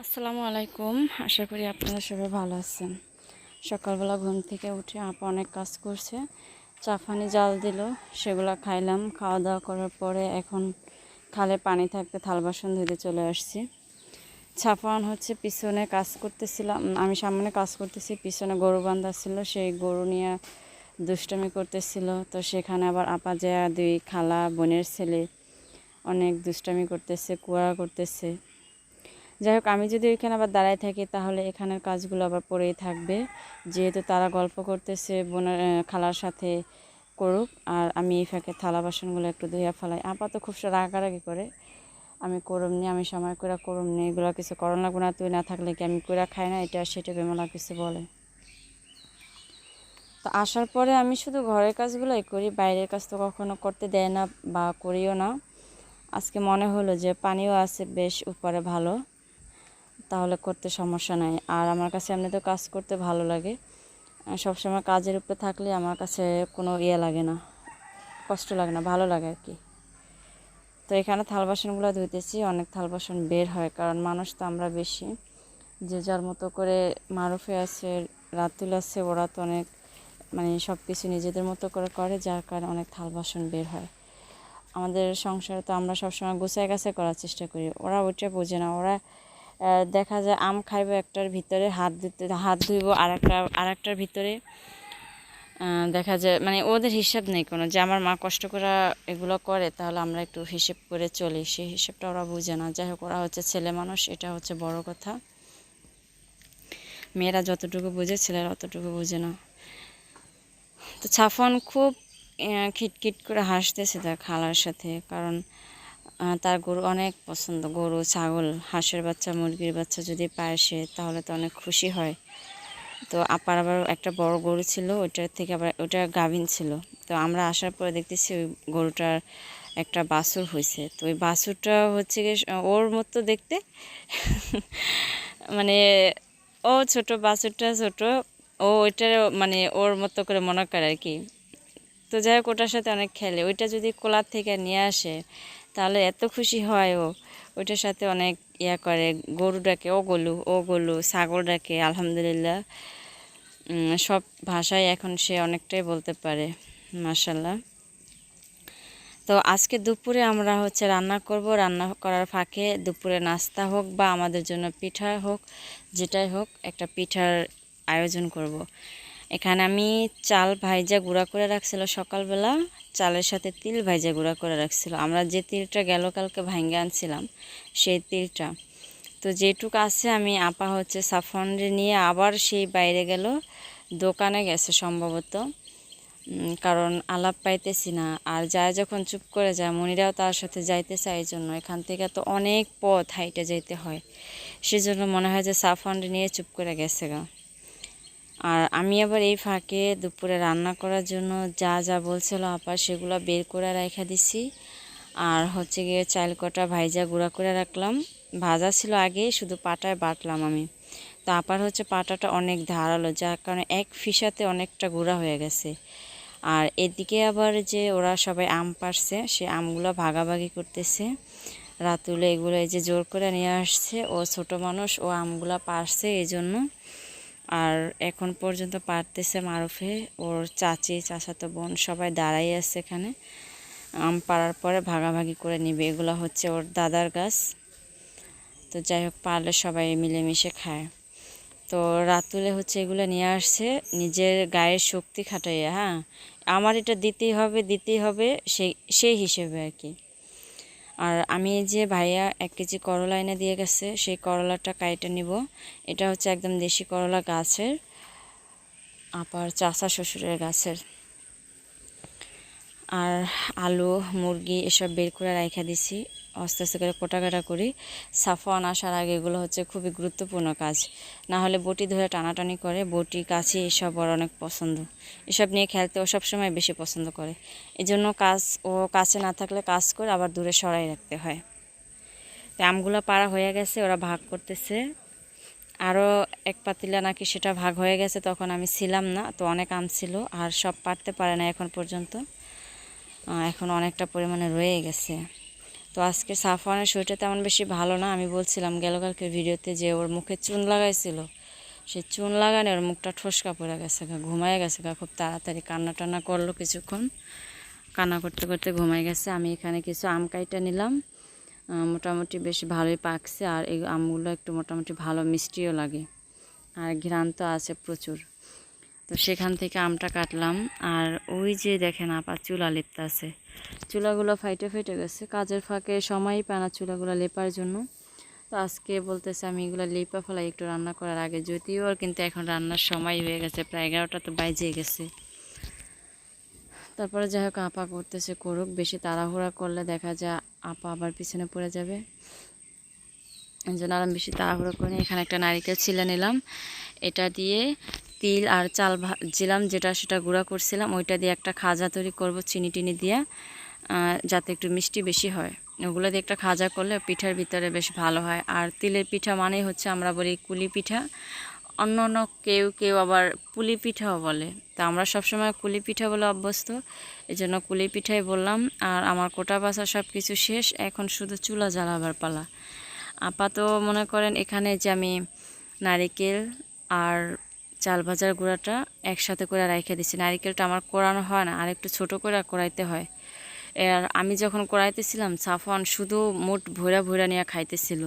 আসসালামু আলাইকুম। আশা করি আপনারা সবাই ভালো আছেন। সকালবেলা ঘুম থেকে উঠে আপা অনেক কাজ করছে। চা চাফানি জাল দিল, সেগুলো খাইলাম। খাওয়া দাওয়া করার পরে এখন খালে পানি থাকতে থাল বাসন ধুতে চলে আসছি। ছাপান হচ্ছে পিছনে কাজ করতেছিলাম আমি সামনে কাজ করতেছি, পিছনে গরু বান্ধা ছিল, সেই গরু নিয়ে দুষ্টমি করতেছিল। তো সেখানে আবার আপা যা দুই খালা বোনের ছেলে অনেক দুষ্টামি করতেছে কুয়া করতেছে। যাই হোক, আমি যদি ওইখানে আবার দাঁড়ায় থাকি, তাহলে এখানের কাজগুলো আবার পড়েই থাকবে। যেহেতু তারা গল্প করতেছে, বোনের খালার সাথে করুক, আর আমি এই ফাঁকে থালা বাসনগুলো একটু ধুইয়া ফেলাই। আপাতত খুব রাগারাগি করে। আমি করম নি, আমি সময় করে করম নি, এগুলো কিছু করণ লাগবে না, তুই না থাকলে কি আমি করে খাই না? এটা সেটা বেমলা কিছু বলে। তো আসার পরে আমি শুধু ঘরের কাজগুলোই করি, বাইরের কাজ তো কখনো করতে দেয় না বা করিও না। আজকে মনে হলো যে পানিও আছে, বেশ উপরে ভালো। তাহলে করতে সমস্যা নাই। আর আমার কাছে এমনিতে কাজ করতে ভালো লাগে। সবসময় কাজের উপরে থাকলে আমার কাছে কোনো ইয়ে লাগে না, কষ্ট লাগে না, ভালো লাগে আর কি। তো এখানে থাল বাসনগুলো ধুইতেছি, অনেক থাল বাসন বের হয়, কারণ মানুষ তো আমরা বেশি। যে যার মতো করে মারুফে আছে, রাতুল আছে, ওরা তো অনেক মানে সব কিছু নিজেদের মতো করে করে, যার কারণে অনেক থাল বাসন বের হয়। আমাদের সংসারে তো আমরা সবসময় গুছাই গাছে করার চেষ্টা করি। ওরা ওইটা বোঝে না, ওরা দেখা যায় আম খাইবো একটার ভিতরে, হাত ধুতে হাত ধুইব আর একটা ভিতরে। দেখা যায় মানে ওদের হিসাব নেই কোনো, যে আমার মা কষ্ট করে এগুলো করে, তাহলে আমরা একটু হিসেব করে চলি। সেই হিসেবটা ওরা বুঝে না। যাই হোক, ওরা হচ্ছে ছেলে মানুষ, এটা হচ্ছে বড় কথা। মেয়েরা যতটুকু বোঝে, ছেলেরা অতটুকু বোঝে না। তো ছাফন খুব খিটখিট করে হাসতেছে তার খালার সাথে, কারণ তার গরু অনেক পছন্দ। গরু, ছাগল, হাঁসের বাচ্চা, মুরগির বাচ্চা যদি পায় সে, তাহলে তো অনেক খুশি হয়। তো আপার আবার একটা বড় গরু ছিল, ওইটার থেকে আবার ওটা গাভিন ছিল। তো আমরা আসার পরে দেখতেছি ওই গরুটার একটা বাছুর হয়েছে তো ওই বাছুরটা হচ্ছে গিয়ে, ওর মতো দেখতে। মানে ও ছোট, বাছুরটা ছোট, ও ওইটা মানে ওর মতো করে মনে করে আর কি। তো যাই হোক, ওটার সাথে অনেক খেলে। ওইটা যদি কোলার থেকে নিয়ে আসে তাহলে এত খুশি হয় ও। ওইটার সাথে অনেক ইয়া করে, গরু ডাকে, ও গলু ও গলু, ছাগল ডাকে, আলহামদুলিল্লাহ। সব ভাষায় এখন সে অনেকটাই বলতে পারে মার্শাল্লাহ তো আজকে দুপুরে আমরা হচ্ছে রান্না করব, রান্না করার ফাঁকে দুপুরে নাস্তা হোক বা আমাদের জন্য পিঠা হোক, যেটাই হোক, একটা পিঠার আয়োজন করব। এখানে আমি চাল ভাইজা গুঁড়া করে রাখছিল সকালবেলা, চালের সাথে তিল ভাইজা গুঁড়া করে রাখছিল। আমরা যে তিলটা গেল কালকে ভাঙ্গে আনছিলাম, সেই তিলটা। তো যেটুকু আছে আমি আপা হচ্ছে সাফনরে নিয়ে আবার সেই বাইরে গেল, দোকানে গেছে সম্ভবত। কারণ আলাপ পাইতেছি না। আর যায় যখন চুপ করে যায়, মনিরাও তার সাথে যাইতে চায় এই জন্য। এখান থেকে তো অনেক পথ হাইটে যাইতে হয়। সেজন্য মনে হয় যে সাফনরে নিয়ে চুপ করে গেছে গা। আর আমি আবার এই ফাঁকে দুপুরে রান্না করার জন্য যা যা বলছিল আপা সেগুলো বের করে রেখে দিছি। আর হচ্ছে গিয়ে চাল কটা ভাইজা গুঁড়া করে রাখলাম। ভাজা ছিল আগে, শুধু পাটায় বাটলাম আমি। তো আপার হচ্ছে পাটাটা অনেক ধারালো, যার কারণে এক ফিসাতে অনেকটা গুঁড়া হয়ে গেছে। আর এদিকে আবার যে ওরা সবাই আম পারছে সে আমগুলো ভাগাভাগি করতেছে। রাতুলে এগুলো এই যে জোর করে নিয়ে আসছে, ও ছোট মানুষ, ও আমগুলো পারছে এই জন্য আর এখন পর্যন্ত পারতেছে মারুফে। ওর চাচি, চাচাতো বোন সবাই দাঁড়াই আছে এখানে। আম পাড়ার পরে ভাগাভাগি করে নিবে। এগুলো হচ্ছে ওর দাদার গাছ। তো যাই হোক, পারলে সবাই মিলেমিশে খায়। তো রাতুলে হচ্ছে এগুলো নিয়ে আসছে। নিজের গায়ের শক্তি খাটাইয়া হ্যাঁ? আমার এটা দিতেই হবে দিতেই হবে, সেই সেই হিসেবে আর কি। আর আমি যে ভাইয়া এক কেজি করলা এনে দিয়ে গেছে, সেই করলাটা কাইটে নিব। এটা হচ্ছে একদম দেশি করলা গাছের আবার চাষা শ্বশুরের গাছের। আর আলু, মুরগি এসব বের করে রাইখা দিছি। আস্তে আস্তে করে কোটাকাটা করি। সাফওয়ান আসার আগে এগুলো হচ্ছে খুবই গুরুত্বপূর্ণ কাজ। না হলে বটি ধরে টানাটানি করে, বটি কাছে এসব ওর অনেক পছন্দ। এসব নিয়ে খেলতে ও সবসময় বেশি পছন্দ করে। এই জন্য কাজ, ও কাছে না থাকলে কাজ করে আবার দূরে সরাই রাখতে হয়। তো আমগুলো পাড়া হয়ে গেছে, ওরা ভাগ করতেছে। আরও এক পাতিলা নাকি সেটা ভাগ হয়ে গেছে, তখন আমি ছিলাম না, তো অনেক আম ছিল, আর সব পারতে পারে না এখন পর্যন্ত। এখন অনেকটা পরিমাণে রয়ে গেছে। তো আজকে সাফওয়ানের শরীরটা তেমন বেশি ভালো না। আমি বলছিলাম, গেল কালকের ভিডিওতে যে ওর মুখে চুন লাগাইছিল সে চুন লাগানে ওর মুখটা ঠোসকা পড়ে গেছে গা, ঘুমায় গেছে গা। খুব তাড়াতাড়ি কান্না টান্না করল কিছুক্ষণ। কান্না করতে করতে ঘুমাই গেছে। আমি এখানে কিছু আম কাইটা নিলাম। মোটামুটি বেশ ভালোই পাকছে। আর এই আমগুলো একটু মোটামুটি ভালো মিষ্টিও লাগে। আর ঘ্রাণ তো আছে প্রচুর। তো সেখান থেকে আমটা কাটলাম। আর ওই যে দেখেন আপা চুলা লেপতে আছে। চুলাগুলো ফাইটে ফেটে গেছে। কাজের ফাঁকে সময়ই পায় না চুলাগুলো লেপার জন্য। তো আজকে বলতেছে আমি এগুলো লেপা ফেলাই একটু রান্না করার আগে। যদিও ওর কিন্তু এখন রান্নার সময় হয়ে গেছে, প্রায় এগারোটা তো বাইজে গেছে। তারপরে যাই হোক, আপা করতেছে করুক। বেশি তাড়াহুড়া করলে দেখা যায় আপা আবার পিছনে পড়ে যাবে। এই জন্য আর আমি বেশি তাড়াহুড়ো করে এখানে একটা নারিকেল ছিলে নিলাম। এটা দিয়ে তিল আর চাল ভাজিলাম যেটা সেটা গুঁড়া করছিলাম। ওইটা দিয়ে একটা খাজা তৈরি করব চিনি টিনি দিয়ে যাতে একটু মিষ্টি বেশি হয়। ওগুলো দিয়ে একটা খাজা করলে পিঠার ভিতরে বেশ ভালো হয়। আর তিলের পিঠা মানেই হচ্ছে আমরা বলি কুলি পিঠা। অন্য অন্য কেউ কেউ আবার পুলি পিঠাও বলে। তা আমরা সবসময় কুলি পিঠা বলে অভ্যস্ত এই জন্য কুলি পিঠাই বললাম। আর আমার কোটা বাসা সব কিছু শেষ, এখন শুধু চুলা জ্বালাবার পালা। আপাত মনে করেন এখানে যে আমি নারিকেল আর চাল ভাজার গুঁড়াটা একসাথে করে রেখে দিচ্ছি নারিকেলটা আমার কোরানো হয় না আর একটু ছোটো করে কোরাইতে হয়। আর আমি যখন কোরাইতেছিলাম সাফন শুধু মোট ভৈরা ভৈরা নিয়ে খাইতেছিল।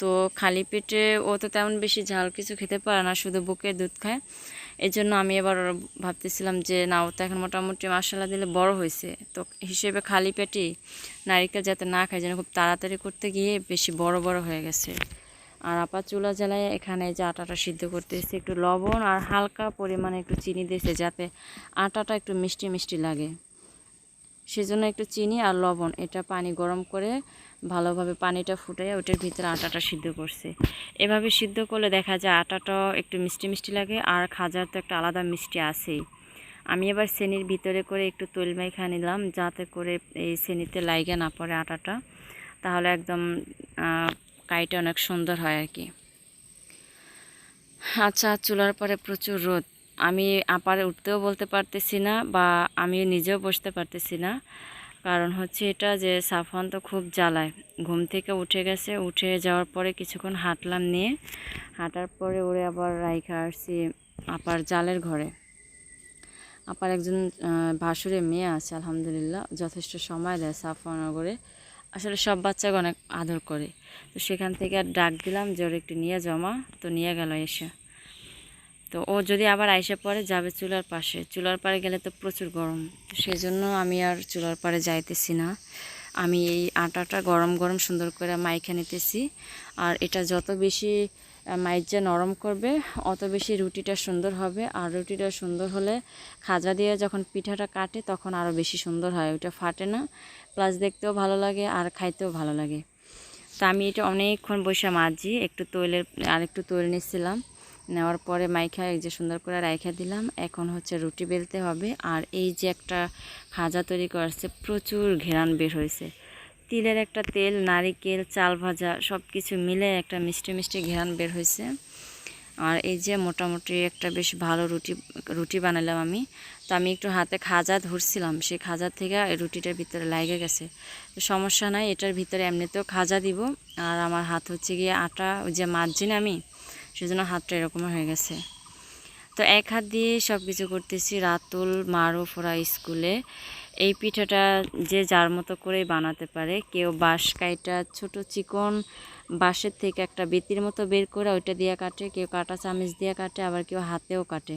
তো খালি পেটে ও তো তেমন বেশি ঝাল কিছু খেতে পারে না, শুধু বুকের দুধ খায়। এই জন্য আমি এবার ভাবতেছিলাম যে, না, ও তো এখন মোটামুটি মশলা দিলে বড় হয়েছে তো হিসেবে খালি পেটে নারিকেল যাতে না খায়, যেন খুব তাড়াতাড়ি করতে গিয়ে বেশি বড় বড় হয়ে গেছে। আর আপা চুলা জ্বালায় এখানে যে আটাটা সিদ্ধ করতেছে, একটু লবণ আর হালকা পরিমাণে একটু চিনি দিয়েছে যাতে আটাটা একটু মিষ্টি মিষ্টি লাগে। সেজন্য একটু চিনি আর লবণ, এটা পানি গরম করে ভালোভাবে পানিটা ফুটাইয়া ওটার ভিতরে আটাটা সিদ্ধ করছে। এভাবে সিদ্ধ করলে দেখা যায় আটাটা একটু মিষ্টি মিষ্টি লাগে আর খাজার তো একটা আলাদা মিষ্টি আছেই। আমি এবার চেনির ভিতরে করে একটু তৈল মাইখা নিলাম, যাতে করে এই চেনিতে লাইগে না পড়ে আটাটা। তাহলে একদম কাইটা অনেক সুন্দর হয় আর কি। আচ্ছা চুলার পরে প্রচুর রোদ। আমি আপারে উঠতেও বলতে পারতেছি না বা আমি নিজেও বসতে পারতেছি না। কারণ হচ্ছে এটা যে সাফান তো খুব জ্বালায়। ঘুম থেকে উঠে গেছে উঠে যাওয়ার পরে কিছুক্ষণ হাঁটলাম নিয়ে। হাঁটার পরে ওরে আবার রাইখা আসছি আপার জালের ঘরে। আপার একজন আহ, ভাসুরের মেয়ে আছে আলহামদুলিল্লাহ। যথেষ্ট সময় দেয় সাফানগরে আসলে সব বাচ্চাকে অনেক আদর করে। তো সেখান থেকে আর ডাক দিলাম যে, ওর একটু নিয়ে জমা তো নিয়ে গেল এসে। তো ও যদি আবার আইসে পরে যাবে চুলার পাশে। চুলার পাড়ে গেলে তো প্রচুর গরম। তো সেই জন্য আমি আর চুলার পাড়ে যাইতেছি না। আমি এই আটাটা গরম গরম সুন্দর করে মাইখে নিতেছি। আর এটা যত বেশি মাইজা নরম করবে, অত বেশি রুটিটা সুন্দর হবে। আর রুটিটা সুন্দর হলে খাজা দিয়ে যখন পিঠাটা কাটে, তখন আরও বেশি সুন্দর হয়। ওটা ফাটে না। প্লাস দেখতেও ভালো লাগে আর খাইতেও ভালো লাগে। তা আমি এটা অনেকক্ষণ বসে মাজি, একটু তৈলের আর একটু তৈল নিচ্ছিলাম। নেওয়ার পরে মাইখা এই যে সুন্দর করে রাইখা দিলাম। এখন হচ্ছে রুটি বেলতে হবে আর এই যে একটা খাজা তৈরি করছে, প্রচুর ঘেরান বের হয়েছে। তিলের একটা তেল, নারিকেল, চাল ভাজা সব কিছু মিলে একটা মিষ্টি মিষ্টি ঘেরান বের হয়েছে। আর এই যে মোটামুটি একটা বেশ ভালো রুটি রুটি বানালাম আমি। তো আমি একটু হাতে খাজা ধরছিলাম, সেই খাজা থেকে রুটিটার ভিতরে লাগে গেছে। তো সমস্যা নাই, এটার ভিতরে এমনিতেও খাজা দিব। আর আমার হাত হচ্ছে গিয়ে আটা, ওই যে মাজি না আমি, সেজন্য হাতটা এরকম হয়ে গেছে। তো এক হাত দিয়ে সব কিছু করতেছি রাতুল মারুফ ওরা স্কুলে। এই পিঠাটা যে যার মতো করেই বানাতে পারে। কেউ বাঁশ কাইটা, ছোট চিকন বাঁশের থেকে একটা বেতির মতো বের করে ওইটা দিয়ে কাটে, কেউ কাটা চামিচ দিয়ে কাটে, আবার কেউ হাতেও কাটে।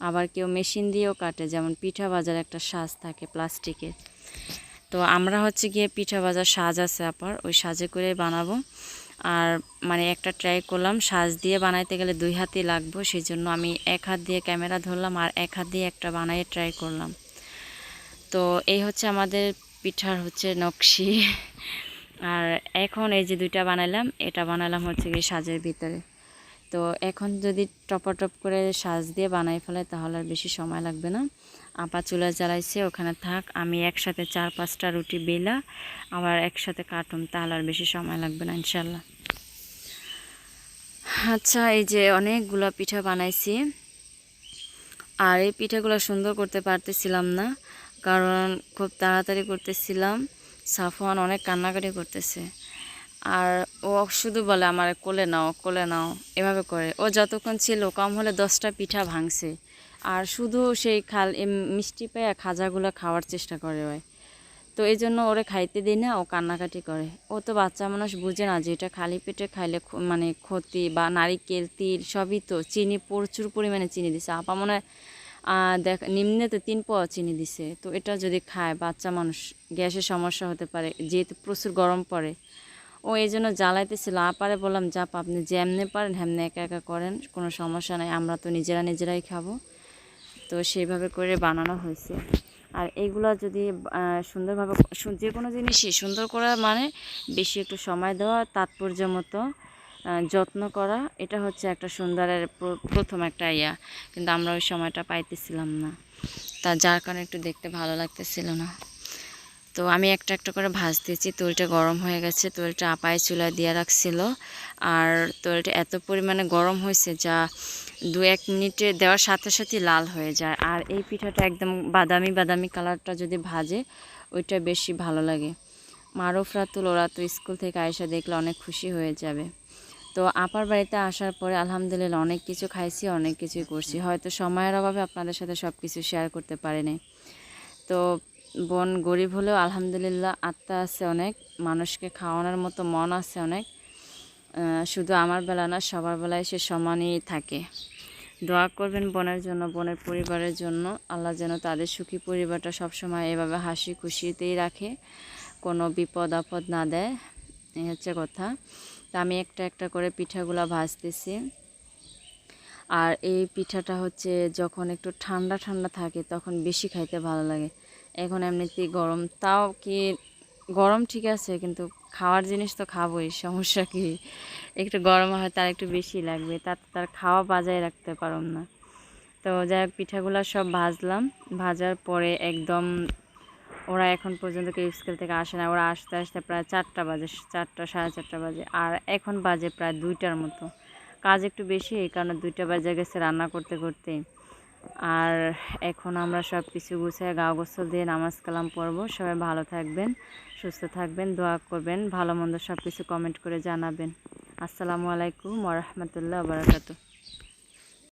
আবার কেউ মেশিন দিয়েও কাটে, যেমন পিঠা বাজার একটা সাজ থাকে প্লাস্টিকের। তো আমরা হচ্ছে গিয়ে পিঠা বাজার সাজ আছে আপার, ওই সাজে করে বানাবো। আর মানে একটা ট্রাই করলাম, সাজ দিয়ে বানাইতে গেলে দুই হাতই লাগবো সেই জন্য আমি এক হাত দিয়ে ক্যামেরা ধরলাম আর এক হাত দিয়ে একটা বানাইয়ে ট্রাই করলাম। তো এই হচ্ছে আমাদের পিঠার হচ্ছে নকশি। আর এখন এই যে দুইটা বানাইলাম, এটা বানালাম হচ্ছে গিয়ে সাজের ভিতরে। তো এখন যদি টপাটপ করে সাজ দিয়ে বানাই ফেলে, তাহলে আর বেশি সময় লাগবে না। আপা চুলা জ্বালাইছে, ওখানে থাক, আমি একসাথে চার পাঁচটা রুটি বেলা, আবার একসাথে কাটুম তাহলে আর বেশি সময় লাগবে না, ইনশাল্লাহ। আচ্ছা এই যে অনেকগুলো পিঠা বানাইছি। আর এই পিঠাগুলো সুন্দর করতে পারতেছিলাম না, কারণ খুব তাড়াতাড়ি করতেছিলাম। সাফওয়ান অনেক কান্নাকাটি করতেছে। আর ও শুধু বলে, আমার কোলে নাও কোলে নাও। এভাবে করে। ও যতক্ষণ ছিল কম হলে দশটা পিঠা ভাঙছে। আর শুধু সেই খাল মিষ্টি পেয়ে খাজাগুলো খাওয়ার চেষ্টা করে ওই। তো এই জন্য ওরে খাইতে দিই না, ও কান্নাকাটি করে। ও তো বাচ্চা মানুষ বুঝে না যে এটা খালি পেটে খাইলে মানে ক্ষতি বা নারিকেল তিল সবই তো চিনি, প্রচুর পরিমাণে চিনি দিছে। আপা মনে হয় দেখ নিম্নে তো তিন পোয়া চিনি দিছে। তো এটা যদি খায়, বাচ্চা মানুষ, গ্যাসের সমস্যা হতে পারে, যেহেতু প্রচুর গরম পড়ে। ও এই জন্য জ্বালাইতেছিল। আপারে বললাম যাপ আপনি যেমনে পারেন, হেমনে একা একা করেন, কোনো সমস্যা নাই, আমরা তো নিজেরা নিজেরাই খাব। তো সেইভাবে করে বানানো হয়েছে। আর এইগুলো যদি সুন্দরভাবে যে কোনো জিনিসই সুন্দর করা মানে বেশি একটু সময় দেওয়া, তাৎপর্য মতো যত্ন করা, এটা হচ্ছে একটা সুন্দরের প্র- প্রথম একটা ইয়া। কিন্তু আমরা ওই সময়টা পাইতেছিলাম না। তা যার কারণে একটু দেখতে ভালো লাগতেছিল না। তো আমি একটা একটা করে ভাজতেছি তৈলটা গরম হয়ে গেছে। তৈলটা আপায় চুলা দিয়ে রাখছিল। আর তৈলটা এত পরিমাণে গরম হয়েছে যা দু এক মিনিটে দেওয়ার সাথে সাথে লাল হয়ে যায়। আর এই পিঠাটা একদম বাদামি বাদামি কালারটা যদি ভাজে, ওইটা বেশি ভালো লাগে। মারুফ রাতুল, ওরা তো স্কুল থেকে আয়সা দেখলে অনেক খুশি হয়ে যাবে। তো আপার বাড়িতে আসার পরে আলহামদুলিল্লাহ অনেক কিছু খাইছি অনেক কিছুই করছি। হয়তো সময়ের অভাবে আপনাদের সাথে সব কিছু শেয়ার করতে পারিনি। তো বোন গরিব হলেও আলহামদুলিল্লাহ আত্মা আছে অনেক মানুষকে খাওয়ানোর মতো মন আছে অনেক। শুধু আমার বেলা না সবার বেলায় সে সমানই থাকে। দোয়া করবেন বোনের জন্য বোনের পরিবারের জন্য। আল্লাহ যেন তাদের সুখী পরিবারটা সবসময় এভাবে হাসি খুশিতেই রাখে কোনো বিপদ আপদ না দেয়। এই হচ্ছে কথা। তা আমি একটা একটা করে পিঠাগুলা ভাজতেছি। আর এই পিঠাটা হচ্ছে যখন একটু ঠান্ডা ঠান্ডা থাকে তখন বেশি খাইতে ভালো লাগে। এখন এমনিতেই গরম, তাও কি গরম ঠিক আছে, কিন্তু খাওয়ার জিনিস তো খাবোই, সমস্যা কি? একটু গরম হয় তার একটু বেশি লাগবে, তার তার খাওয়া বাজায় রাখতে পারম না। তো যাই হোক, পিঠাগুলো সব ভাজলাম, ভাজার পরে একদম ওরা এখন পর্যন্ত কেউ স্কুল থেকে আসে না। ওরা আসতে আসতে প্রায় চারটা বাজে, চারটা, সাড়ে চারটা বাজে। আর এখন বাজে প্রায় দুইটার মতো। কাজ একটু বেশি, এই কারণে দুইটা বাজে গেছে রান্না করতে করতে। আর এখন আমরা সব কিছু গুছিয়ে গা গোসল দিয়ে নামাজ কালাম পড়ব। সবাই ভালো থাকবেন, সুস্থ থাকবেন, দোয়া করবেন, ভালো মন্দ সব কিছু কমেন্ট করে জানাবেন। আসসালামু আলাইকুম ওরহমতুল্লাহ বারাকাতু